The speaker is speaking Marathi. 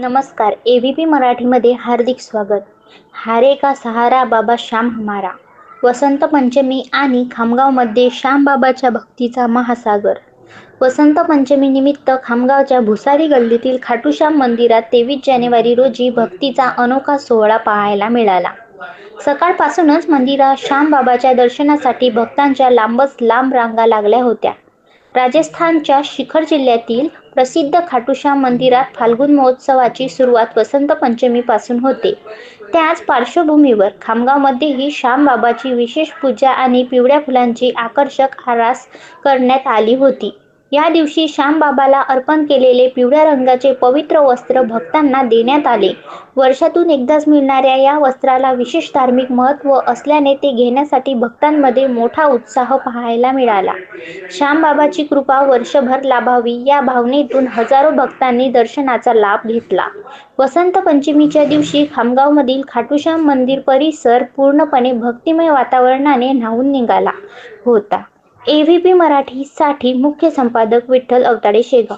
नमस्कार. ए व्ही पी मराठीमध्ये हार्दिक स्वागत. हारे का सहारा बाबा श्याम हमारा. वसंत पंचमी आणि खामगावमध्ये श्यामबाबाच्या भक्तीचा महासागर. वसंत पंचमी निमित्त खामगावच्या भुसारी गल्लीतील खाटूश्याम मंदिरात तेवीस जानेवारी रोजी भक्तीचा अनोखा सोहळा पाहायला मिळाला. सकाळपासूनच मंदिरात श्यामबाबाच्या दर्शनासाठी भक्तांच्या लांबच लांब रांगा लागल्या होत्या. राजस्थानच्या शिखर जिल्ह्यातील प्रसिद्ध खाटूश्याम मंदिरात फाल्गुन महोत्सवाची सुरुवात वसंत पंचमीपासून होते. त्याच पार्श्वभूमीवर खामगावमध्येही श्यामबाबाची विशेष पूजा आणि पिवळ्या फुलांची आकर्षक आरास करण्यात आली होती. या दिवशी श्यामबाबाला अर्पण केलेले पिवळ्या रंगाचे पवित्र वस्त्र भक्तांना देण्यात आले. वर्षातून एकदाच मिळणाऱ्या या वस्त्राला विशेष धार्मिक महत्त्व असल्याने ते घेण्यासाठी भक्तांमध्ये मोठा उत्साह पाहायला मिळाला. श्यामबाबाची कृपा वर्षभर लाभावी या भावनेतून हजारो भक्तांनी दर्शनाचा लाभ घेतला. वसंत पंचमीच्या दिवशी खामगावमधील खाटूश्याम मंदिर परिसर पूर्णपणे भक्तिमय वातावरणाने न्हावून निघाला होता. ए व्ही पी मराठीसाठी मुख्य संपादक विठ्ठल अवताडे शेगाव.